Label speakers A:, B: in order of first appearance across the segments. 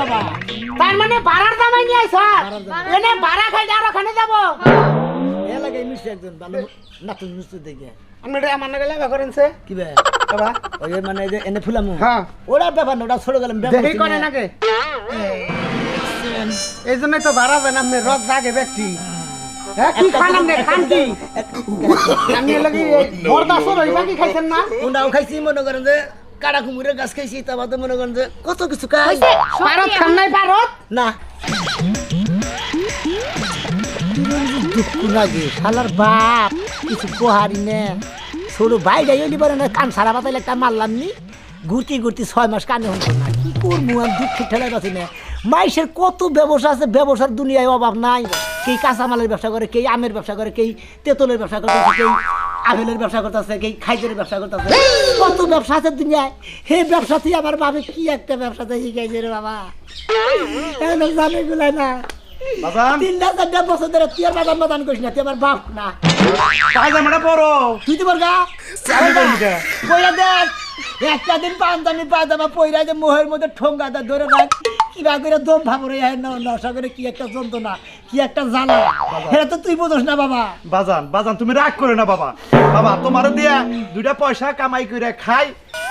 A: বাবা। তার মানে ভাড়ার দামাই নিয়ে আইছ এনে ভাড়া খাইতে আর ওখানে যাব
B: এ লাগে মিষ্টি একজন ভালো নাতুন মিষ্টি দেখে।
A: আমি এটা আমার নাগালে লাগা করেন
B: কি বে?
A: বাবা।
B: ওই মানে যে এনে ফুলামু।
A: হ্যাঁ।
B: ওরা ব্যাপার না ওটা ছোট গেলাম
A: দেখি করে নাকি এই জন্যই তো ভাড়া দেন আপনি রদ জাগে ব্যক্তি হ্যাঁ কি খান আপনি খান কি আমি লাগি বরদাসর হইবা কি খাইছেন না?
B: উনাও খাইছি মনে করেন যে কাড়া কুমুরের গাছ খাইছি তো মনে করেন যে কত কিছু খাই।
A: ভারত খান নাই ভারত
B: না। দুঃখ লাগে শালার বাপ কিছু পোহারি নে। ছোট ভাই যাই হইলি পারে না কান সারা বাতাইলে একটা মারলাম নি। ঘুরতে ঘুরতে ছয় মাস কানে না কি করব আমি দুঃখ ঠেলাই পাচ্ছি না। মাইসের কত ব্যবসা আছে ব্যবসার দুনিয়ায় অভাব নাই। কেই কাঁচামালের ব্যবসা করে কেই আমের ব্যবসা করে কেই তেঁতুলের ব্যবসা করতেছে কেই আপেলের ব্যবসা করতেছে কেই খাইজের ব্যবসা করতেছে? কত ব্যবসা আছে দুনিয়ায়? হে ব্যবসাতে আমার বাবে কি একটা ব্যবসাতে শিখাইছে রে বাবা? এখন জানে গুলাই না।
C: বাজান
B: তিনটা চারটা বছর ধরে তুই আর বাদাম বাদান করিস না তুই আমার বাপ না।
C: পায়জামাটা বড়
B: তুই তো বলগা কইরা দেখ। একটা দিন পান্তানি পায়জামা পয়রা যে মোহের মধ্যে ঠোঙ্গা দা ধরে রাখ। কিবা করে দম ভাবরে নশা করে কি একটা যন্ত্রণা কি একটা জ্বালা। এটা তো তুই বোঝস না বাবা।
C: বাজান বাজান তুমি রাগ করে না বাবা। বাবা তোমার দিয়া দুইটা পয়সা কামাই করে খাই।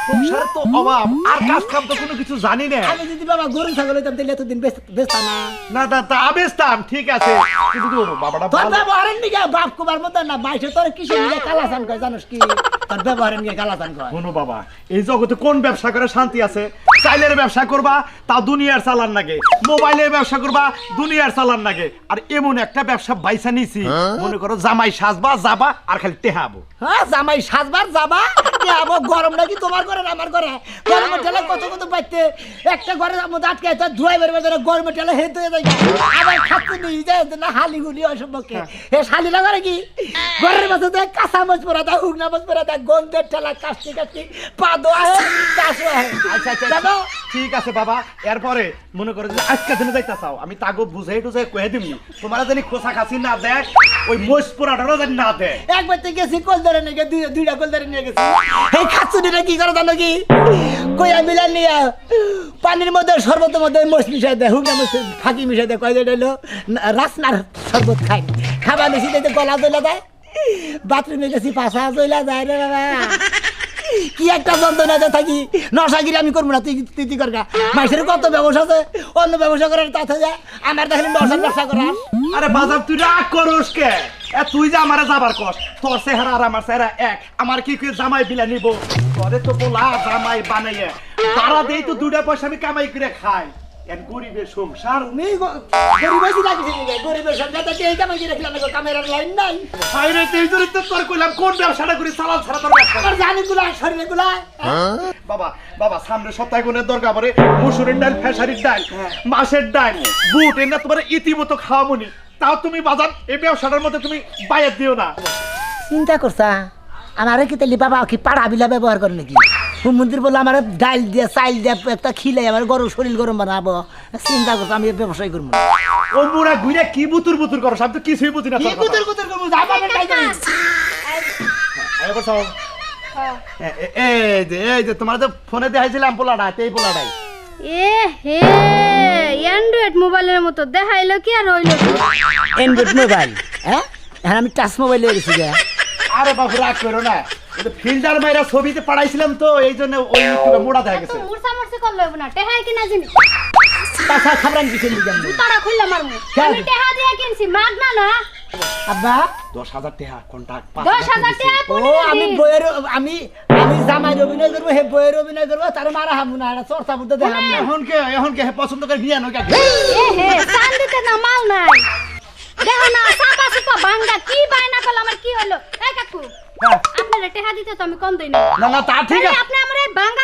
C: সংসার তো অভাব আর কাজ কাম তো কোনো কিছু জানি না।
B: আমি যদি বাবা গরু ছাগল হইতাম তাহলে এতদিন বেচতা না।
C: না তা তা আবেস্তাম ঠিক আছে। কিন্তু বাবাটা
B: তোর
C: ভালো।
B: ব্যবহারের নিকে বাপ কুমার মতো না বাইশে তোর কালাসান জানোস কি? তোর ব্যবহারের নিয়ে
C: করে বাবা এই জগতে কোন ব্যবসা করে শান্তি আছে? চাইলের ব্যবসা করবা তা দুনিয়ার চালান লাগে মোবাইলের ব্যবসা করবা দুনিয়ার চালান লাগে আর এমন একটা ব্যবসা বাইসা নিছি মনে করো জামাই সাজবা যাবা আর খালি টেহাবো।
B: হ্যাঁ জামাই সাজবার যাবা আবার গরম নাকি তোমার ঘরে আমার ঘরে? গরমের ঠেলে কত কত পাইতে একটা ঘরের মধ্যে আটকে আছে ধুয়াই বেরবে ধরে গরমের ঠেলে হেঁটে হয়ে যায় আবার খাচ্ছে নিয়ে যায় না হালি গুলি অসম্পর্কে হে শালিরা করে কি? ঘরের মধ্যে দেখ কাঁচা মাছ পরা দেয় হুগনা মাছ পরা দেয় গন্ধের ঠেলা কাশতে কাশতে পা দোয়া হে কাশো হে
C: আচ্ছা আচ্ছা ঠিক আছে, বাবা। এরপরে মনে করো যে আজকে দিনে যাইতা চাও, আমি বুঝাই টুঝাই কয়ে খোসা খাসি না দেয়, ওই পোড়াটারও না দেয়।
B: একবার তো গেছি কল ধরে নিয়ে গেছি দুইটা কল ধরে নিয়ে গেছি। এই খাচ্ছুটিটা কি করে জানো কি? কইয়া মিলা নিয়ে, পানির মধ্যে শরবতের মধ্যে মোষ মিশাই দেয়, হুগনা মোষ ফাঁকি মিশাই দেয়, কয় হলো রাসনার শরবত খাই খাবার বেশি দিতে গলা দইলা দেয়। বাথরুমে গেছি, পাশা দইলা যায় রে বাবা। কি একটা যন্ত্রণাতে থাকি? নশাগিরি আমি করব না, তুই তুই তুই করগা? মাইসের কত ব্যবসা আছে? অন্য ব্যবসা করার তাতে যা আমার দেখলে নশার ব্যবসা করার
C: আরে বাজার, তুই রাগ করস কে? তুই যে আমারে যাবার কস, তোর চেহারা আর আমার চেহারা এক। আমার কি কি জামাই বিলা নিব? তোরে তো বলা জামাই বানাইয়ে। তারা দেই তো দুটা পয়সা আমি কামাই করে খাই। গরিবের সংসার
B: গরিবের কি রাখিস নি? গরিবের সংখ্যা থেকে এই কামাই করে রাখলাম ক্যামেরার লাইন নাই।
C: হাইরে তেই ধরে তো তোর কইলাম কোন ব্যবসাটা করি চালাল ছাড়া তোর ব্যবসা
B: আর জানি গুলা শরীরে গুলা।
C: বাবা বাবা সামনে সপ্তাহে কোনের দরকার পড়ে মুসুরের ডাল ফেসারির ডাল মাছের ডাল বুট এনে তোমার ইতিমতো খাওয়ামনি। তাও তুমি বাজার এই ব্যবসাটার মধ্যে তুমি বাইরে দিও না।
B: চিন্তা করছা আমারে কি তাহলে বাবা কি পাড়া বিলা ব্যবহার করে নাকি? মন্দির বলে আমার ডাল দিয়ে চাইল দিয়ে একটা খিলাই আমার গরম শরীর গরম বানাবো। চিন্তা করছ আমি ব্যবসায় করব না।
C: ও মুড়া ঘুরে কি বুতুর বুতুর করো? সব তো কিছুই বুঝি না
B: কি করব?
C: আরে বসাও। এ- এ- এই যে এই যে তোমার তো ফোনে দেখাইছিলাম পোলাটা এই পোলাটাই
D: এ হে অ্যান্ড্রয়েড মোবাইলের মতো দেখাইলো কি আর হইল কি?
B: অ্যান্ড্রয়েড মোবাইল হ্যাঁ? হ্যাঁ আমি টাচ মোবাইল নিয়ে গেছি।
C: আরে বাবু রাগ করো না। ফিল্টার মাইরা ছবিতে পাঠাইছিলাম তো এই জন্য ওই ইউটিউবে মোড়া দেখা গেছে।
D: মুরসা মুরসি করল না টেহাই কিনা জিনিস
B: তাছাড়া খাবার আমি। কিছু নিয়ে যাব
D: তারা খুললে মারমু
B: কেন?
D: আমি টেহা দিয়ে কিনছি মাগনা না
B: আব্বা।
C: দশ হাজার টাকা কন্টাক্ট
D: দশ হাজার টাকা
B: ও আমি। বইয়ের আমি আমি জামাই অভিনয় করব হে বইয়ের অভিনয় করব তার মারা হামু না এটা চর্চা বুদ্ধ দেখাম না।
C: এখন কে এখন কে পছন্দ করে বিয়ে নয়
D: এ হে চান্দিতে না মাল নাই। দেখো না সাপা সুপা ভাঙ্গা কি বায়না করল আমার কি হলো এই কাকু। আপনারা টেহা দিতে তো আমি কম দেই না।
C: না না তা ঠিক আছে।
D: আপনি আমারে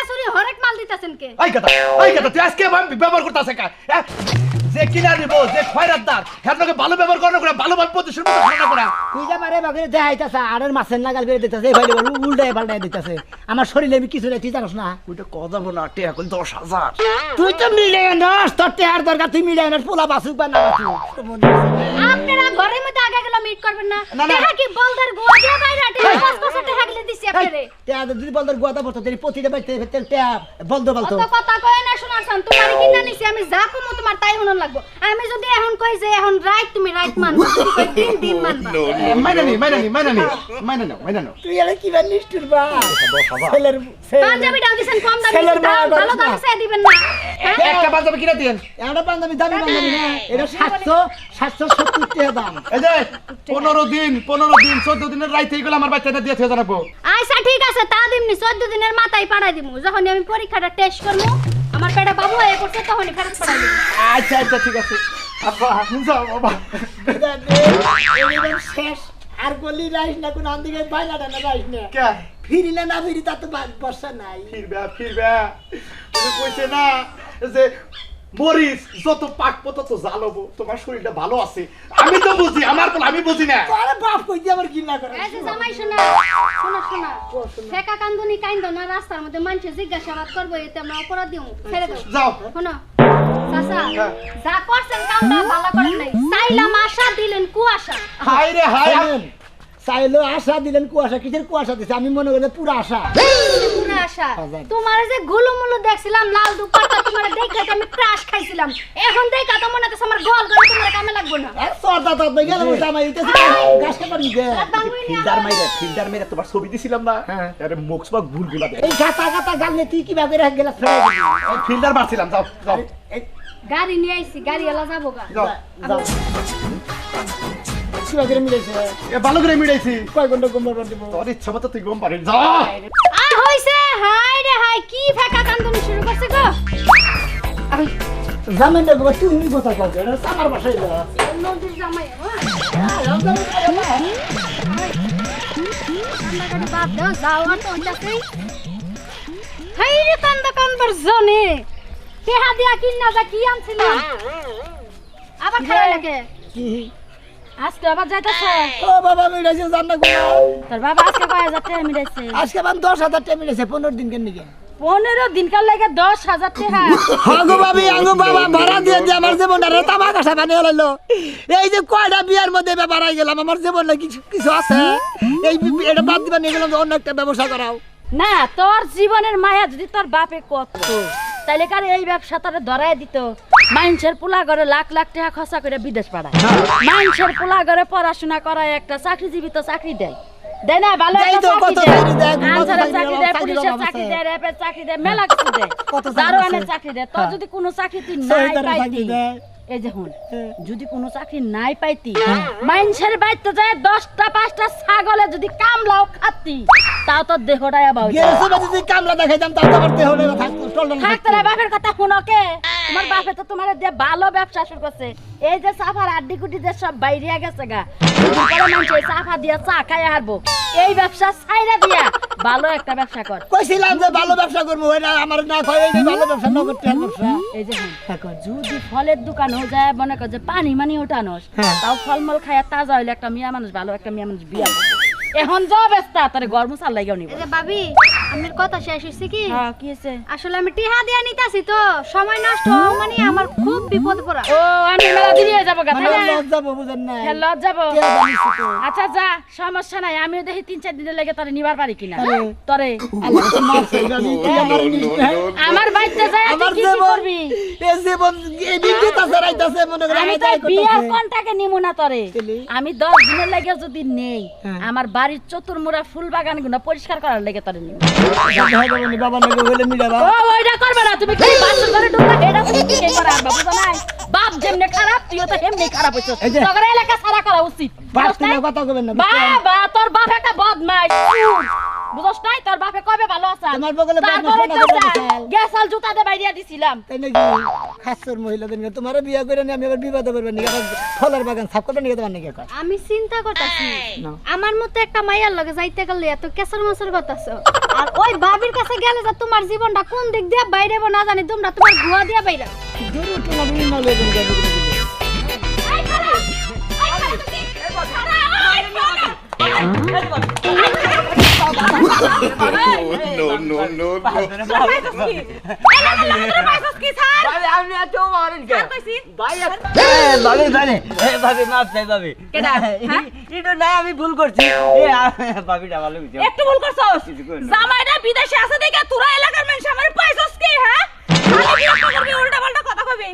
D: চুরি হরেক মাল দিতাছেন কে?
C: এই কথা এই কথা তুই আজকে ব্যবহার করতাছ কা যে কিনা দিব যে খয়রাতদার হ্যাঁ ভালো ব্যবহার করানো করে ভালোভাবে প্রতিশোধ মতো করা
B: তুই যে মারে বাগরে দেখাইতাছে আর এর মাছের নাগাল বেড়ে দিতেছে এই ভাইলে বল উল্টায় পাল্টায় দিতেছে। আমার শরীরে আমি কিছু নাই তুই জানোস না?
C: ওইটা কথা যাব না টিয়া এখন দশ হাজার।
B: তুই তো মিলে নস তোর টেহার দরকার তুই মিলে নস পোলা বাসুক বা না বাসুক তোর আছে না?
D: আপনারা ঘরের মধ্যে আগে গেলে মিট করবেন না।
C: না, না।
D: টেহা কি বলদের গোয়া দিয়ে বাইরে টেহা পাঁচ বছর টেহা গেলে দিছি আপনারে।
B: টেহা যদি বলতো গুয়াতা পড়তো তুই প্রতিটা বাইতে টেহা বলতো বলতো
D: কথা কয় না শোনারছেন তোমার কিনা নিছি আমি
E: আমি যা কমো তোমার তাই হন লাগবো। আমি যদি এখন কই যে এখন রাইট তুমি রাইট মানবা দিন দিন মানবা।
C: মাইনা নি মাইনা নি মাইনা নি মাইনা নাও মাইনা নাও।
B: তুই আরে কি বানিস তোর বা ছেলের ছেলের-
E: পাঞ্জাবিটাও দিছেন কম দামি
B: ছেলের মায়া
E: ভালো
B: না।
E: দামে চাই দিবেন না। হ্যাঁ?
C: একটা পাঞ্জাবি কিনে দিন।
B: একটা পাঞ্জাবি দামি পাঞ্জাবি না। এটা সাতশো সাতশো সত্তর টাকা দাম।
C: এই যে পনেরো দিন পনেরো দিন চোদ্দ দিনের রাইতে এগুলো আমার বাচ্চাটা দিয়ে থেকে জানাব।
E: আচ্ছা ঠিক আছে তা দিমনি চোদ্দ দিনের মাথায় পাঠাই দিমু। যখন আমি পরীক্ষাটা টেস্ট করব আমার পেটা বাবু হয়ে পড়ছে তখনই ফেরত পাঠাই
C: আচ্ছা আচ্ছা ঠিক আছে। আব্বা যাও বাবা।
B: শেষ। আর গলি রাইস না কোন আন্দিকে বাইলা না রাইস না।
C: কে?
B: ফিরিলে না ফিরি তা তো বর্ষা নাই।
C: ফিরবে ফিরবে। তুমি কইছে না যে মরিস যত পাকবো তত জ্বালবো তোমার শরীরটা ভালো আছে। আমি তো বুঝি আমার বল আমি বুঝি না।
B: আরে বাপ কই দিয়ে আমার কি না করে?
E: এই যে জামাই শোনা শোনা শোনা। ফেকা কান্দুনি কাইন্দ না রাস্তার মধ্যে মানুষে জিজ্ঞাসাবাদ করব এতে আমরা অপরাধ দিমু ছেড়ে দাও।
C: যাও।
E: শোনো চাচা যা করছেন কামটা ভালো করেন নাই। চাইলাম আশা দিলেন কুয়াশা।
C: হাই রে হাই
B: শোনেন, চাইলো আশা দিলেন কুয়াশা। কিসের কুয়াশা দিছে? আমি মনে করি পুরো আশা।
E: আশা। তোমার যে গুলুমুলু দেখছিলাম লাল দুপাট্টা তোমার দেখে আমি ক্রাশ খাইছিলাম। এখন দেখা তো মনে হচ্ছে আমার গল গল তোমার কামে লাগবো না।
B: এক সর্দা তো তো গেল জামাই উঠেছে গাছ কাটার
E: রাত
C: ফিল্টার মাইরে ফিল্টার মাইরে তোমার ছবি দিছিলাম না?
B: হ্যাঁ।
C: আরে মুখ সব ভুলগুলা
B: এই গাতা গাতা গালে তুই কীভাবে রেখে গেলা ফেলে
C: ফিল্টার মারছিলাম যাও যাও।
E: গাড়ি নিয়ে আইছি গাড়ি এলা যাব গা।
C: যাও
B: যাও কীভাবে মিলেছে
C: এ ভালো করে মিটাইছি
B: কয় ঘণ্টা ঘুমাবার দিব?
C: তোর ইচ্ছা মতো তুই গম পারিস যা।
E: আ হইছে। হাই রে হাই কি ফেকা কান্দুনি শুরু করছে গো। আই,
B: না বাবা তুমি কথা কও এটা আমার বাসায় না
E: নদীর জামাই হ্যাঁ দাও যাও আর তো হইতাছে হাই রে কান্দা কান্দবার জনে। তেহা দিয়া কিনা যা কি আনছিলাম? আবার খাওয়া লাগে।
B: কি?
E: আজকে আবার যাইতাছে?
B: ও বাবা গো।
E: তোর বাবা আজকে কয় হাজার টাকা মিলাইছে?
B: আজকে বান দশ হাজার টাকা মিলেছে পনেরো দিন কেন নিকে
E: পনেরো দিনকার লাগে দশ হাজার টাকা?
B: হাগো বাবি আঙ্গো বাবা ভাড়া দিয়ে দিয়ে আমার জীবনটা বানিয়ে লাইলো। এই যে কয়টা বিয়ার মধ্যে ব্যাপার হয়ে গেলাম আমার জীবনে কিছু কিছু আছে? এই এটা বাদ দিবা নিয়ে গেলাম অন্য একটা ব্যবসা করাও।
F: না তোর জীবনের মায়া যদি তোর বাপে কত তাইলে কার এই ব্যবসা তোরে ধরাই দিত? মানুষের পোলা ঘরে লাখ লাখ টাকা খরচা করে বিদেশ পাঠায়। মানুষের পোলা ঘরে পড়াশোনা করায় একটা চাকরিজীবী তো চাকরি দেয়। দেয় না ভালো
B: দেয়
F: একটা চাকরি দেয়।
B: চাকরি দেয়, কত
F: আনসারের
B: চাকরি
F: চাকরি দেয়
B: চাকরির
F: পুলিশের চাকরি দেয় র্যাবের চাকরি দেয় মেলা কিছু দেয়। দারোয়ানের চাকরি দেয় তোর
B: হ্যাঁ।
F: যদি কোনো চাকরি নাই
B: সহিদারের চাকরি
F: পাইতি
B: দেয়।
F: এই যে হুন
B: হ্যাঁ।
F: যদি কোনো চাকরি নাই পাইতি মানুষের বাড়িতে যায় দশটা পাঁচটা ছাগলে যদি কামলাও খাতি তাও তোর দেহটাই আবার
B: কামলা দেখাইতাম তাও তো আমার দেহ থাকতো চলতো না
F: থাকতে বাপের কথা শুনো কে তোমার বাপে তো তোমার দিয়ে ভালো ব্যবসা শুরু করছে। এই যে সাফার আড্ডি কুটি যে সব বাইরে গেছে গা মানুষ এই সাফা দিয়া চা খাই হারবো। এই ব্যবসা ছাইরা দিয়া ভালো একটা ব্যবসা কর।
B: কইছিলাম যে ভালো ব্যবসা করব এটা আমার না কয় এই যে ভালো ব্যবসা নগদ টাকার ব্যবসা।
F: এই যে হুন, যদি ফলের দোকান হয়ে যায় মনে কর যে পানি মানি ওঠানোস
B: হ্যাঁ।
F: তাও ফলমল খাইয়া তাজা হইলে একটা মিয়া মানুষ ভালো একটা মিয়া মানুষ বিয়া। এখন যা ব্যস্তা তোর গরম চাল লাগিও নিব।
E: এই যে ভাবি আমার কথা শেষ হইছে কি?
F: হ্যাঁ কি হয়েছে
E: আসলে আমি টিহা দিয়া নিতাছি তো সময় নষ্ট মানে আমার খুব বিপদ পড়া।
F: ও আমি মেলা দিয়ে যাব গা
B: মানে
F: তাই না?
B: লজ্জা বুঝেন না
F: হ্যাঁ, লজ যাব
B: কে জানিস তো?
F: আচ্ছা যা সমস্যা নাই আমিও দেখি তিন চার দিনের লেগে তোরে নিবার পারি কিনা। তরে
B: আমি আমার।
F: আমার বাড়িতে যায় তুই কি করবি?
B: এই জীবন এই বিজ্ঞতা ছাড়াইতাছে মনে করে
F: আমি
B: আমি
F: তো
B: তাই
F: বিয়ার কোনটাকে নিমু না তরে। আমি দশ দিনের লেগে যদি নেই
B: হ্যাঁ।
F: আমার বাড়ির চতুর্মুরা ফুল বাগানগুলো পরিষ্কার করার লেগে তরে নিমু
B: দেখা যাবে না, বাবা নাকি হইলে মিলাবা
F: ও ওইটা করবে না তুমি এটা কি করে বাপ যেমনি খারাপ তুইও তো এমনি খারাপ হইছ
B: এই
F: এলাকা সারা করা উচিত।
B: বাপ
F: বুঝছ
B: তুমি কথা কবেন না
F: বাবা তোর বাপ একটা বদমাইশ। বুঝছ নাই? তোর বাপে কবে ভালো আছে
B: তোমার বগলে
F: তারপরে
B: না।
F: গ্যাসাল জুতা দিয়ে বাইরিয়া দিছিলাম।
B: তাই নাকি? খাসর মহিলাদের নিয়ে তোমার বিয়ে করে নিয়ে আমি আবার বিবাদে নাকি? আবার ফলের বাগান সাফ করে নিয়ে নাকি কয়
E: আমি চিন্তা করতেছি
B: না।
E: আমার মতো একটা মাইয়ার লগে যাইতে গেলে এত কেসর মসর করতেছ। আর ওই ভাবির কাছে গেলে যে তোমার জীবনটা কোন দিক দিয়ে বাইরে না জানি তোমরা তোমার গুয়া দিয়ে বাইরে
B: দূর উঠে না দূর না লইবেন গাড়ি করে দিলে।
G: No, no, no, no.
D: আমি ভুল করছি এ, আ- ভাবিটা ভালো কিছু
F: একটু ভুল করছস
D: কিছু করি না।
F: জামাইটা বিদেশে আছে দেখে তোরা এলাকার মানুষ আমার পাইছস কি হ্যাঁ আমি উল্টা পাল্টা কথা কবি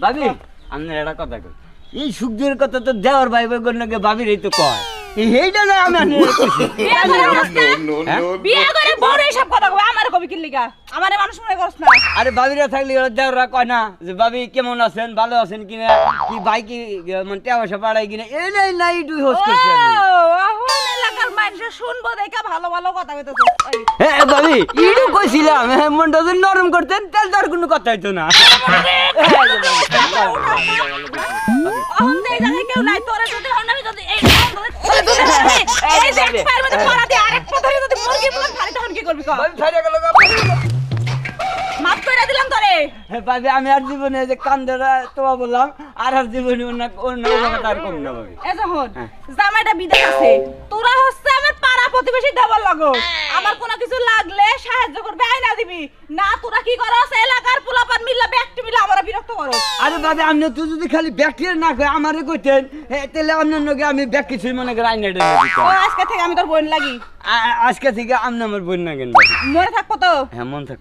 G: ভাবি আপনার একটা কথা কই এই সুখ দুঃখের কথা তো দেওয়ার ভাই ভাই গণ্যকে ভাবির এই তো কয় এইটা না আমি
D: বিয়ে করে রাস্তা
H: no, no, no.
D: বিয়ে করে বড় সব কথা কবে? আমার কবি কি লিগা? আমারে মানুষ মনে করছ না।
G: আরে ভাবিরা থাকলে ওরা দেওরা কয় না যে ভাবি কেমন আছেন? ভালো আছেন কিনা? কি ভাই কি মানে টাকা পয়সা পাড়াই কিনা? এই নাই নাই দুই হোস্ট করছি আমি।
D: এলাকার মানুষ শুনব দেখা ভালো ভালো কথা কইতেছ।
G: হ্যাঁ ভাবি ইডু কইছিলাম হ্যাঁ, মনটা যদি নরম করতেন তাহলে তো আর কোনো কথা হইতো না।
D: এখন দেই জায়গায় কেউ নাই তোরে যদি হন আমি যদি এই এই যে এক্সপায়ার মধ্যে পড়া দিয়ে আরেক পথে যদি মুরগি বলে খালি তখন কি করবি কর
G: ভাবি ফাইরা গেল
D: মাফ করে দিলাম তোরে।
G: হ্যাঁ, ভাবি আমি আর জীবনে যে কান্দরা তোমা বললাম আর আর জীবনে অন্য অন্য কথা আর কম না ভাবি
D: যখন জামাইটা বিদেশ আছে। তোরা হচ্ছে প্রতিবেশী দেবর লাগো। আমার কোনো কিছু লাগলে সাহায্য করবে আইনা দিবি। না তোরা কি করস? এলাকার পোলাপান মিল্লা ব্যক্তি আমরা বিরক্ত করো
G: আরে আপনি তুই যদি খালি ব্যাকটেরিয়া না কই আমারে কইতেন তাহলে আপনার নগে আমি ব্যাক কিছুই মনে করে আইনা
D: আজকে থেকে আমি তোর বোন লাগি।
G: আজকে থেকে আপনি আমার বোন না কেন
D: মনে থাকব তো?
G: হ্যাঁ মন থাক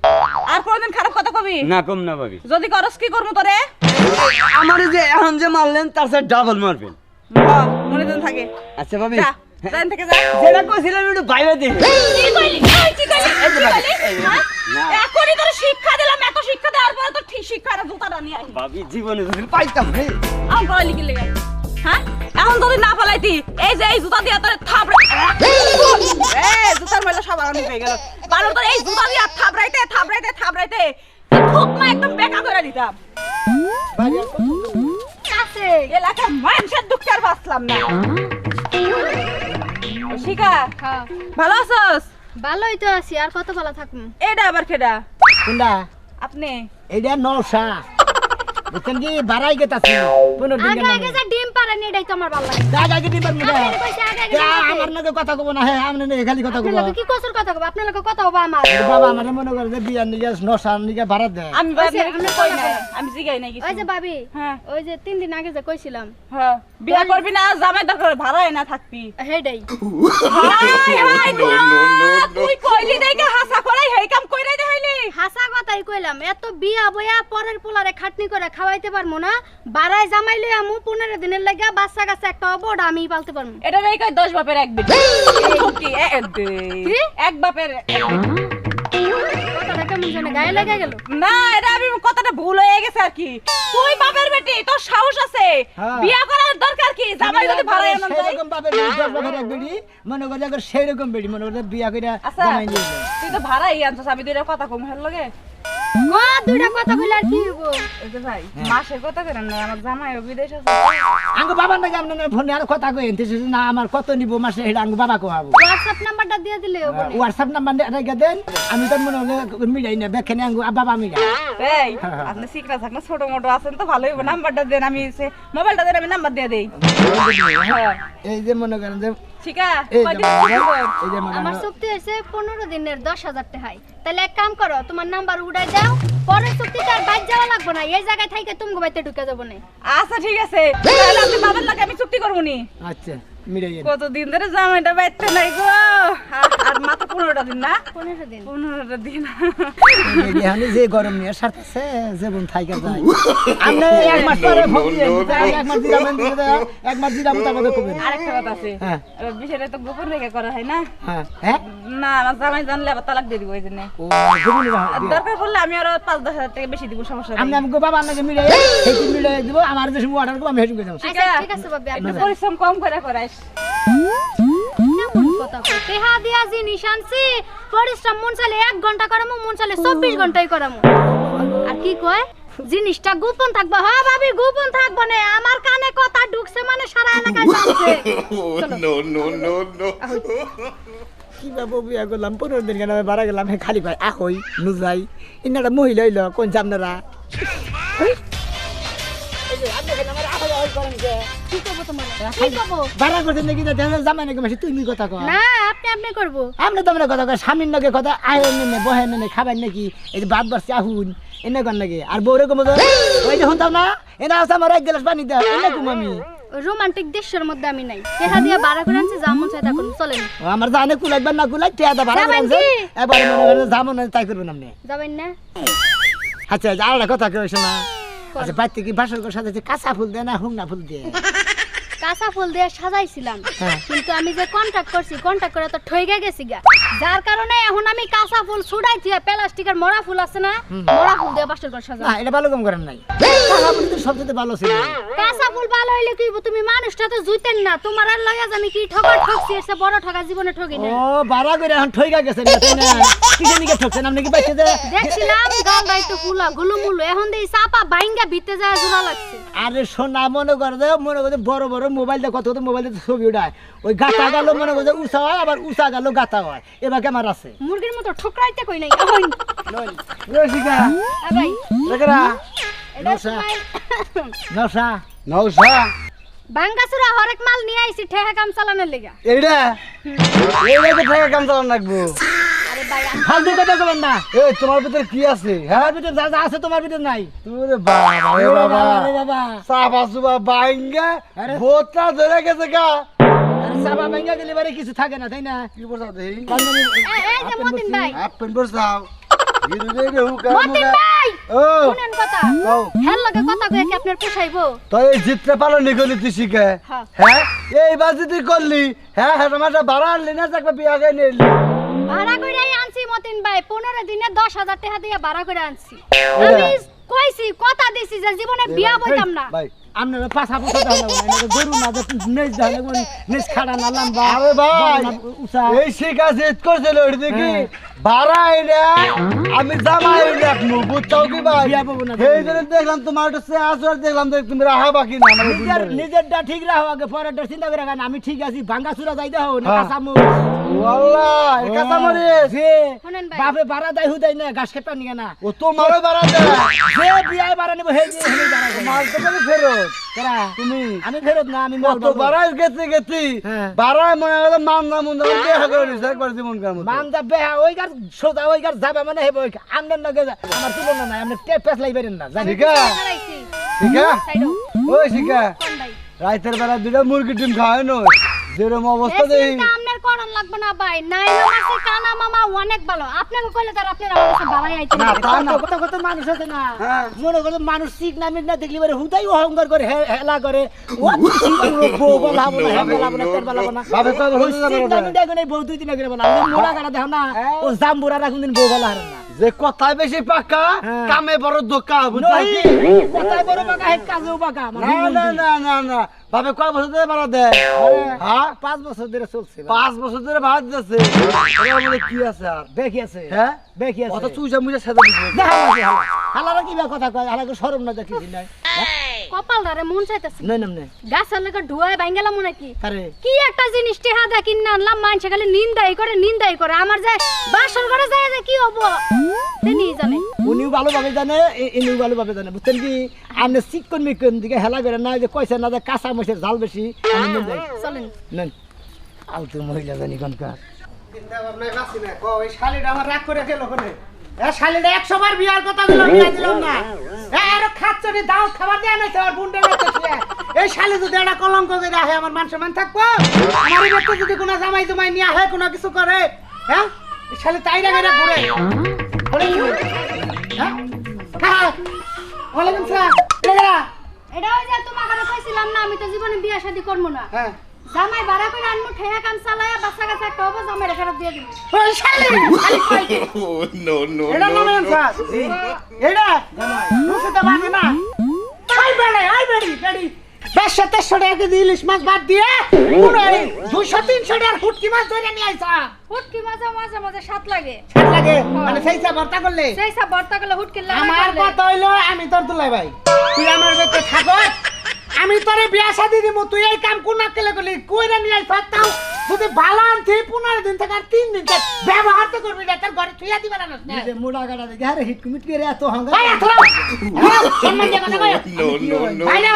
D: আর কোনদিন খারাপ কথা কবি?
G: না কম না ভাবি।
D: যদি করস কি করব তোরে?
G: আমার যে এখন যে মারলেন তার সাথে ডাবল মারবেন।
D: মনে দিন থাকে।
G: আচ্ছা ভাবি।
D: জান থেকে যা
G: যেটা কইছিলাম একটু বাইরে দিই।
D: কি কইলি? কি কইলি? কি
G: এই যে ভাবি,
D: কইলি?
G: এই যে,
D: হ্যাঁ? এখনই তোর শিক্ষা দিলাম এত শিক্ষা দেওয়ার পরে তোর ঠিক শিক্ষা জুতাটা নিয়ে আসি
G: ভাবি জীবনে যদি পাইতাম রে
D: এখন পড়ালি কি লেগে হ্যাঁ? এখন যদি না ফলাইতি এই যে এই জুতা দিয়া তোর থাপড়ে এ জুতার মেলা সব আরামি পেয়ে গেল। বারো তোর এই জুতা দিয়া থাপড়াইতে থাপড়াইতে থাপড়াইতে খুব একদম বেকা করে দিতাম। এলাকার মানুষের দুঃখে আর বাঁচলাম না। শিকা ভালো আছোস?
E: ভালোই তো আছি আর কত ভালো থাকব
D: এটা আবার খেডা
B: কোনটা
D: আপনি?
B: এটা নশা বুঝছেন কি বাড়াই গেতাছি। পনেরো দিন
E: আগে আগে যে ডিম পারেনি এটাই তো আমার ভালো লাগে।
B: আগে আগে দিবার মুখে
E: আপনি কইছে আগে আগে
B: যা,
E: ডিম পারে।
B: আমার নাকি কথা কব না হ্যাঁ খালি কথা কব
E: কি কসুর কথা কব আপনার লগে কথা হবে আমার।
B: বাবা আমার মনে করে যে বিয়ার নিকে নশার নিকে ভাড়া দেয়
D: আমি
E: ওই আপনি
D: কই
E: কথা
D: আমি জিগাই নাই কিছু।
E: ওই যে ভাবি
D: হ্যাঁ।
E: ওই যে তিন দিন আগে যে কইছিলাম।
D: হ্যাঁ বিয়া করবি না জামাই দরকার ভাড়ায় না থাকবি।
E: হেডাই।
D: Hi hi
H: no, no, no, no.
D: তুই কইলি দেখে হাসা করাই হেই কাম কইরাই দেখাইলি।
E: হাসা কথাই কইলাম এত বিয়া বইয়া পরের পোলারে খাটনি করে খাওয়াইতে পারমু না বাড়াই জামাই লই আমু পনেরো দিনের লাগা বাচ্চা কাছে একটা অবড আমি পালতে পারমু।
D: এটা কই দশ বাপের এক বেটি। কি এ- এ- দে। এক বাপের
E: কথাটা কেমন জানে গায়ে লেগে গেল।
D: না এটা আমি কথাটা ভুল হয়ে গেছে আর কি। তুই বাপের বেটি তোর সাহস আছে।
B: হ্যাঁ।
D: বিয়া করার দরকার কি? জামাই যদি ভাড়ায় আনন্দ যায়।
B: সেরকম ভাবে দশ বছর এক বেড়ি মনে করে যে সেরকম বেড়ি মনে করে বিয়া করে
D: আচ্ছা
B: জামাই নিয়ে
D: তুই তো ভাড়াই আনছিস আমি দুইটা কথা কম হেল লগে।
E: মা দুইটা কথা কইলে আর কি হইব?
D: এই যে ভাই মাসের কথা করেন না আমার জামাই বিদেশ আছে।
B: আঙ্গো বাবার নাকি আপনার ফোনে আর কথা কই এনতে না আমার কত নিব মাসে এটা আঙ্গো বাবা কোয়াবো
E: হোয়াটসঅ্যাপ নাম্বারটা দিয়ে দিলে হবে
B: হোয়াটসঅ্যাপ নাম্বার রেখে দেন আমি তো মনে হয় মিলাই না বেখানে আঙ্গো বাবা মিলাই।
D: এই আপনি সিকরা থাকলে ছোট মোটো আছেন তো ভালোই হবে নাম্বারটা দেন আমি মোবাইলটা দেন আমি নাম্বার দিয়ে দেই।
B: এই যে মনে করেন যে
D: ঠিক আছে
E: আমার চুক্তি হয়েছে পনেরো দিনের দশ হাজার টাকায়। তাহলে এক কাম করো তোমার নাম্বার উড়াই দাও পরের চুক্তিতে আর বাইর যাওয়া লাগবে না এই জায়গায় থাইকে তুমি গোবাইতে ঢুকে যাব না।
D: আচ্ছা ঠিক আছে। তাহলে আপনি বাবার লাগে আমি চুক্তি করব নি।
B: আচ্ছা।
D: কতদিন ধরে জামাইটা বাইতে নাই গো? আর- মাত্র পনেরোটা দিন না?
E: পনেরো দিন।
D: পনেরোটা দিন।
B: এখানে যে গরম নিয়ে সারতেছে যেমন থাইকা যায়। আপনি এক মাস পরে ফোন দিয়ে এক মাস দিলাম এক মাস দিলাম তারপরে কবেন
D: আরেকটা কথা আছে।
B: হ্যাঁ।
D: বিষয়টা তো গোপন রেখে করা হয় না?
B: হ্যাঁ হ্যাঁ?
D: না আমার জামাই জানলে আবার তালাক দিয়ে দিব ওই জন্য। দরকার পড়লে আমি আরও পাঁচ দশ হাজার টাকা বেশি দিব সমস্যা
B: আমি
D: নেই
B: আমাকে বাবা আপনাকে মিলাই মিলাই দিব আমার যে সময় অর্ডার করব আমি
E: আচ্ছা ঠিক আছে? বাবা
D: পরিশ্রম কম করে করাইস।
E: কেমন কথা দিয়া জিনিস আনছি পরিশ্রম মন চালে এক ঘণ্টা করামু মন চালে চব্বিশ ঘন্টাই করামু। আর কি কয়? জিনিসটা গোপন থাকব। হ্যাঁ ভাবি গোপন থাকব না। আমার কানে কথা ঢুকছে মানে সারা এলাকায় জানছে
H: Oh,
B: বিয়া পনেরো দিন বাড়া গেলাম হে খালি পাই আহই নুজাই ইনারা মহিলা হইল কোন আপনারা
E: কি করব তোমার? কি করব
B: বাড়া করছেন নাকি? না দেখা জামাই নাকি মাসি? তুমি কথা কয়
E: না আপনি আপনি করব।
B: আপনি তো আমরা কথা কয় স্বামীর নাকি কথা আয় নেনে বহে নেনে খাবার নাকি? এই যে বাড়ছে আহুন। এনে কর নাকি? আর বউরে কমো ওই যে শুনতাম না? এনে আছে আমার এক গ্লাস পানি দাও। এনে কুম আমি।
E: রোমান্টিক দৃশ্যের মধ্যে আমি নাই। টেহা দিয়া বাড়া করে আনছি যা চাই
B: আমার জানে না কুলাই দা করে? এবার মনে করেন তাই করবেন আপনি।
E: যাবেন না।
B: আচ্ছা আর কথা কেউ না। আচ্ছা বাড়িতে কি বাসর ঘর সাজাইছে? কাঁচা ফুল দিয়ে না হুংনা ফুল দিয়ে?
E: কাঁচা ফুল দিয়ে সাজাইছিলাম।
B: হ্যাঁ।
E: কিন্তু আমি যে কন্ট্যাক্ট করছি কন্ট্যাক্ট করে তো ঠইগা গেছি গা। যার কারণে এখন আমি কাঁচা ফুল দিয়ে প্লাস্টিকের মরা ফুল আছে না মরা ফুল দিয়ে বাসর ঘর
B: না এটা ভালো কাম করেন নাই। কাঁচা ফুল তো সবচেয়ে ভালো ছিল।
E: কাঁচা ফুল ভালো হইলে কি তুমি মানুষটা তো জুইতেন না তোমার আর লইয়া যে আমি কি ঠকা ঠকছি? এসে বড় ঠকা জীবনে ঠকি না
B: ও বাড়া করে এখন ঠইকা গেছেন তাই না কিসে নিকে ঠকছেন? আপনি কি পাইছে যে
E: দেখছিলাম গাল দাইতো ফুলা গুলুমুলু। এখন দেই চাপা বাইঙ্গা ভিতে যায় জোড়া লাগছে।
B: আরে সোনা মনে করে দে মনে করে বড় বড় মোবাইল দিয়ে কত কত মোবাইল ছবি উঠায়। ওই গাতা গেল মনে করে উষা হয় আবার উষা গেল গাতা হয়। এবার কেমন আছে?
E: মুরগির মতো ঠুকরাইতে কই নাই? ওই
I: রসিকা
E: এ ভাই।
B: নশা।
E: সময়
B: নশা
I: নৌসা
E: ভাঙ্গাসুরা হরেক মাল নিয়ে আইছি ঠেহা কাম চালানোর লেগা।
I: এইটা এইটা তো টাকা কাম চালান লাগবো
E: আরে ভাই
B: ফালতু কথা বলেন না।
I: এই তোমার ভিতরে কি আছে হ্যাঁ?
B: আমার ভিতরে যা যা আছে তোমার ভিতরে নাই।
I: ওরে বাবা রে বাবা।
B: আরে বাবা।
I: সাবা সুবা বাইঙ্গা
B: আরে।
I: ধরে গেছে গা।
B: সাবা ভাঙ্গা গেলে বারে কিছু থাকে না তাই না?
I: কি বলছা দেই?
E: এই এই যে মতিন ভাই।
I: প্যান্ট পরছাও হিরো রে হুকা
E: মতিন ভাই!
I: ও।
E: শুনেন কথা। হেল লগে কথা কয়ে কি আপনার পোষাইবো
I: তো এই চিত্রে পালন করলি তুই শিখে।
E: হ্যাঁ।
I: হ্যাঁ? এইবার যদি করলি হ্যাঁ হ্যাঁ তোমার বাড়া আনলি না বিয়া গাই নিলি
E: ভাড়া করে আনছি মতিন ভাই পনেরো দিনে দশ হাজার টাকা দিয়ে ভাড়া করে আনছি। আমি কইছি কথা দিছি যে জীবনে বিয়া বইতাম না।
I: ভাই
B: আপনারা পাশা পুষা দেওয়া না গরু না যে নেজ দেওয়া লাগবে নেজ খাড়া না লম্বা
I: আরে ভাই এই শিখা জেদ করছিল ওই দেখি
B: হ্যাঁ।
I: আমি জামাই রাখব বুঝছাও কি ভাই। এই জন্য দেখলাম তোমার একটা সে আসর দেখলাম তুমি রাহা বাকি না
B: নিজের নিজেরটা ঠিক রাখো আগে পরেরটা চিন্তা করে আমি ঠিক আছি ভাঙ্গা চূড়া যাই দাও না
I: হ্যাঁ।
B: কাঁচা মুখ
I: ওয়াল্লাহ এই কাঁচা মরিচ
E: শুনেন ভাই।
B: বাপে বাড়া দেয় হুদাই না ঘাস খেপা নিয়ে না।
I: ও তোমারও বাড়া দেয়।
B: যে বিয়ায় বাড়া নেব হে যে হেনে বাড়া
I: মাল তো বলে ফেরত।
B: কেরা?
I: তুমি
B: আমি ফেরত না আমি মাল
I: গেছি গেছি।
B: হ্যাঁ।
I: মনে হলো মান না মন না দেখা করে একবার জীবন
B: মান বেহা ওই গার সোজা ওই গার যাবে মানে হেবো আমনের নগে যা- আমার তুলনা নাই আপনি টেপ পেস লাইবেন না জানি
I: ওই শিখা। রাইতের বেলা দুটা মুরগি ডিম খাওয়াই নয়। যেরকম অবস্থা
E: এই লাগবে না ভাই। নাইলো মাসে কানা মামা অনেক ভালো। আপনাকে কইলে তার আপনার আমার কাছে বাড়াই আইতে
I: না, তা না।
B: কত কত মানুষ আছে না?
I: হ্যাঁ।
B: মনে করো মানুষ ঠিক না না দেখলি পারে হুদাই অহংকার করে হে- হেলা করে। ও বউ বলা হে বলা
I: তো না।
B: বউ দুই দিন আগে বলা ওই মোড়া কাটা দেখো না। ও জাম্বুরা রাখুন দিন বউ বলা হারে না।
I: যে কথায় বেশি পাকা
B: হ্যাঁ।
I: কামে বড় দোকা
B: কথায় বড় হে কাজেও
I: না না না না না। বাপে কয় বছর ধরে ভাড়া দেয়? হ্যাঁ
B: পাঁচ বছর ধরে চলছে
I: পাঁচ বছর ধরে ভাড়া দিতেছে। বলে কি আছে আর?
B: দেখি আছে।
I: হ্যাঁ?
B: দেখি আছে।
I: তুই যা মুজা
B: হালারা কি কথা কয়? হালাকে শরম না দেখি নাই।
E: কপাল ধারে মন চাইতেছে।
B: নই নাম নে
E: গাছের লেগে ধুয়ায় ভাঙ্গেলাম মনে কি
B: আরে
E: কি একটা জিনিস টেহা দা কিনে আনলাম মানুষে খালি নিন্দাই করে নিন্দাই করে। আমার যে বাসর ঘরে যায় যে কি হব? তিনি জানে
B: উনিও ভালোভাবে জানে এ- ইনিও ভালোভাবে জানে। বুঝছেন কি? আপনি চিকন মিকন দিকে হেলা করে না যে কইছে না যে কাঁচা মশের জাল বেশি।
E: চলেন।
B: নেন আলতু মহিলা জানি কোনকার।
A: চিন্তা ভাবনায় বাঁচি না? কো ওই শালিটা আমার রাগ করে গেল কোনে? এ শালিটা একশো বার বিয়ার কথা দিল বিয়া দিলাম না। এ খাচ্ছনি দাও খাবার দেয়া নাই এই শালি যদি একটা কলঙ্ক করে আহে আমার মান সম্মান থাকব? আমার ব্যক্তি যদি কোনো জামাই জমাই নিয়ে আহে কোনো কিছু করে হ্যাঁ? এই শালি তাই রাগে না ঘুরে? হ্যাঁ? হ্যাঁ ওয়ালাইকুম সালাম।
E: এটা ওই যে তোমাকে কইছিলাম না আমি তো জীবনে বিয়া শাদি করব না।
A: হ্যাঁ।
E: জামাই ভাড়া করে আনমু ঠেয়া কাম চালায়া বাচ্চা কাছে একটা হব জামাই ফেরত দিয়ে দিবি
A: ওই শালি শালি কই এটা
H: no,
A: নয়
H: no.
A: স্যার এটা বুঝতে পারবে না। আই বেড়ে আই বেড়ি বেড়ি। দেড়শো তেরশো টাকা কেজি ইলিশ মাছ বাদ দিয়ে। দুশো তিনশো টাকার ফুটকি মাছ ধরে নিয়ে আইসা
E: হুটকি মাঝে মাঝে মাঝে সাত লাগে।
A: সাত লাগে? মানে সেই ভর্তা করলে
E: সেই সব ভর্তা করলে হুটকি লাগে।
A: আমার কথা হইল আমি তোর দুলাই ভাই তুই আমার বেতে থাকো। আমি তোরে বিয়া শাদি দিব তুই এই কাম কোন কেলে করলি? কইরা নিয়ে আই তাও। যদি ভালো আনছি পনেরো দিন থেকে আর তিন দিন থেকে ব্যবহার তো করবি না তোর ঘরে থুইয়া দিবে না না।
B: যে মোড়া গাড়া দেখে আরে হিট কুমিট করে এত হাঙ্গা
A: ভাই আসসালাম হ্যাঁ, সম্মান দিয়ে কথা কয়।
H: No, no, no.
A: ভাই না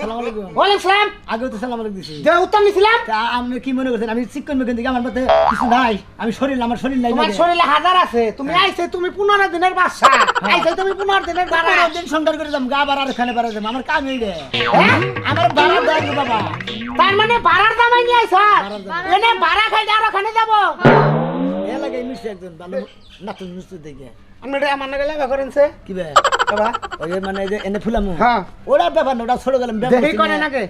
B: সালাম আলাইকুম।
A: ওয়ালাইকুম সালাম।
B: আগেও তো সালাম আলাইকুম দিছি।
A: যে উত্তর নিছিলাম?
B: তা আপনি কি মনে করছেন? আমি চিকন মিকন দিকে আমার মধ্যে কিছু নাই। আমি শরীর আমার শরীর নাই।
A: শরীরে হাজার আছে। তুমি আইছে তুমি পনেরো দিনের বাচ্চা। আইছে তুমি পনেরো দিনের বাড়া।
B: দিন সংসার করে যাম গা বাড়ার খানে বাড়া যাম। আমার কাম এই রে।
A: হ্যাঁ?
B: আমার বাড়া গো বাবা।
A: তার মানে ভাড়ার দামাই নিয়ে আইছ এনে ভাড়া খাইতে আর ওখানে যাব।
B: এ লাগে মিষ্টি একজন ভালো নাতুন মিষ্টি দেখে।
A: আপনি এটা আমার নাকি লেখা করেন সে
B: কি বে
A: বাবা
B: ওই মানে যে এনে ফুলামু
A: হ্যাঁ
B: ওরা ব্যাপার না ওটা ছোট গেলাম
A: দেখি করে নাকি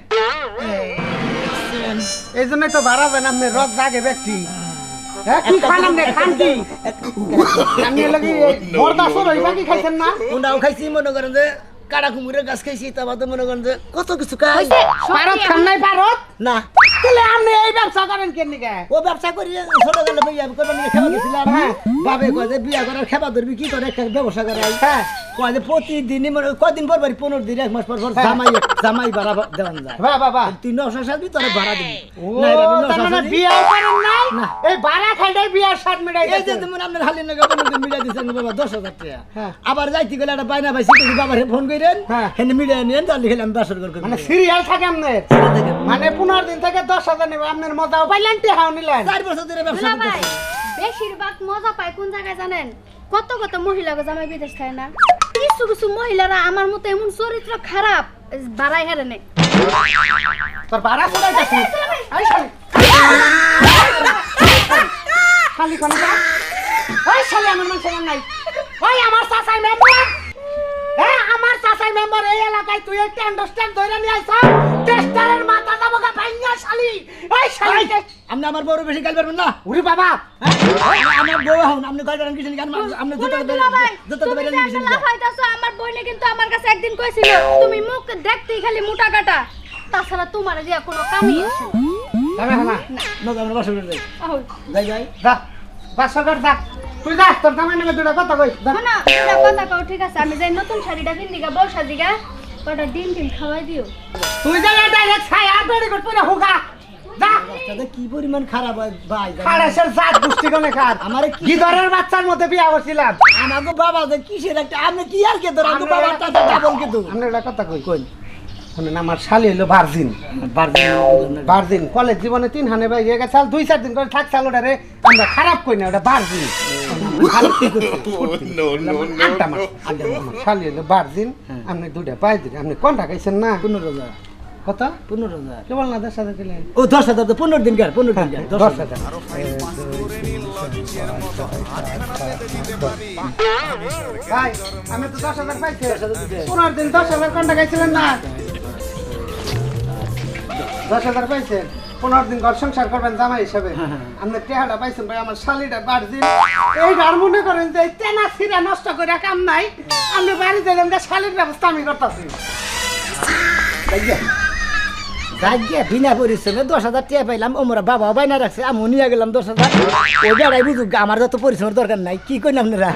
A: এই জন্যই তো ভাড়া দেন আপনি রথ জাগে ব্যক্তি। হ্যাঁ কি খান আপনি খান কি? আপনি লাগি বরদাসর হইবা কি খাইছেন না
B: ওনাও খাইছি মনে করেন যে কাড়া কুমুরের গাছ খাইছি তারপর তো মনে করেন যে কত কিছু খাই।
A: ভারত খান নাই ভারত
B: না।
A: তাহলে আপনি এই ব্যবসা করেন কেন
B: ও ব্যবসা করি ছোট গেলে বিয়া করবার নিয়ে খেবা গেছিলাম হ্যাঁ? বাবে কয় যে বিয়া করার খেবা ধরবি কি করে? একটা ব্যবসা করাই।
A: হ্যাঁ।
B: কয় যে প্রতিদিনই মনে কদিন পর পর পনেরো দিন এক মাস পর পর জামাই জামাই ভাড়া দেওয়ান যায়।
A: বাহ বাহ বাহ।
B: তুই নশো সাজবি তোরা ভাড়া দিবি।
A: মানে। বিয়ে করেন নাই?
B: না।
A: এই ভাড়া খাইটাই বিয়ার সাত মিটাই
B: এই যে তুমি আপনার হালি নাকি আপনার মিডিয়া দিচ্ছেন বাবা দশ হাজার টাকা।
A: হ্যাঁ।
B: আবার যাইতে গেলে একটা বাইনা ভাই শিখেছি বাবার ফোন করেন
A: হ্যাঁ।
B: হেন মিডিয়া নিয়েন তাহলে খেলে আমি বাসর করে
A: মানে সিরিয়াল থাকে আপনার? মানে পনেরো দিন থেকে দশ হাজার নেবে আপনার মজাও পাইলেন টেহাও নিলেন।
B: চার বছর ধরে ব্যবসা
E: ভাই বেশিরভাগ মজা পায় কোন জায়গায় জানেন? কত কত মহিলা জামাই বিদেশ খায় না? কিছু কিছু মহিলারা আমার মতো এমন চরিত্র খারাপ বাড়াই হারে নেই
A: তোর ভাড়া কোথায় গেছে। এই শালি। শালি কোন ওই শালি আমার মানুষ নাই। ওই আমার চাচাই মেম্বার হ্যাঁ আমার চাচাই মেম্বার এই এলাকায় তুই একটা আন্ডারস্ট্যান্ড ধরে নিয়ে আইছ টেস্টারের মাথা দাবো গা ভাইঙ্গা শালি ওই শালি
B: আপনি আমার বড় বেশি গাল পারবেন না?
A: উরি বাবা।
B: হ্যাঁ? আমার বউ হন আপনি গাল পারেন কিছু আপনি জুতো
E: শুনুন দুলা ভাই,
B: জুতো
E: তুমি
B: বেরেন
E: যে
B: কিছু
E: একটা লাফাইতাছো, আমার বোনে কিন্তু আমার কাছে একদিন কইছিল তুমি মুখ দেখতেই খালি মোটা কাটা। তাছাড়া তোমার দিয়া কোনো কামই আছে না।
A: যাবে না
B: না আমরা বাসা করে যাই।
E: আহো,
B: যাই যাই।
A: যা বাসা কর যা। তুই যা তোর দামে নেবে দুটা কথা কই।
E: শোনো, একটা কথা কও, ঠিক আছে? আমি যাই নতুন শাড়িটা কিনি গা বউ সাজিগা কটা ডিম টিম খাওয়াই দিও।
A: তুই যা ডাইরেক্ট ছাই আর বেড়ে করতে হুগা। যা।
B: রাস্তাতে কি পরিমাণ খারাপ ভাই জানেন?
A: খাড়াসের জাত গোষ্ঠী কোনে খার?
B: আমারে কি
A: গিদরের বাচ্চার মধ্যে বিয়া করছিলাম।
B: আমাকে বাবা যে কিসের একটা আপনি কি আর কে ধর আমাকে বাবা টাকা ডাবল কিন্তু।
A: আমরা একটা কথা কই। কই? শুনেন আমার শালি হলো ভার্জিন। ভার্জিন কলেজ জীবনে তিন হানে ভাই গেছে আর দুই চার দিন করে থাক চাল ওটারে আমরা খারাপ কই না ওটা ভার্জিন। ভার্জিন আপনি দুইটা পাই দিন আপনি কোনটা খাইছেন না
B: পনেরো হাজার
A: কত
B: পনেরো হাজার
A: কেবল না দশ হাজার কিলেন
B: ও দশ হাজার তো পনেরো দিন কার পনেরো দিন
A: দশ হাজার ভাই আমি তো দশ হাজার পাইছি। পনেরো দিন দশ হাজার কোনটা খাইছিলেন না দশ হাজার পাইছেন? পনেরো দিন ঘর সংসার করবেন জামাই হিসাবে। আপনি টেহাটা পাইছেন ভাই আমার শালিটা বাড়ছি এই আর মনে করেন যে তেনা সিরা নষ্ট করে কাম নাই। আপনি বাড়ি দিলেন যে শালির ব্যবস্থা আমি করতেছি।
B: যাইয়ে বিনা পরিশ্রমে দশ হাজার টাকা পাইলাম ওমরা বাবা বাইনা রাখছে আমি নিয়ে গেলাম দশ হাজার। ওই বেড়াই বুঝুক আমার যত পরিশ্রমের দরকার নাই কি কইন আপনারা?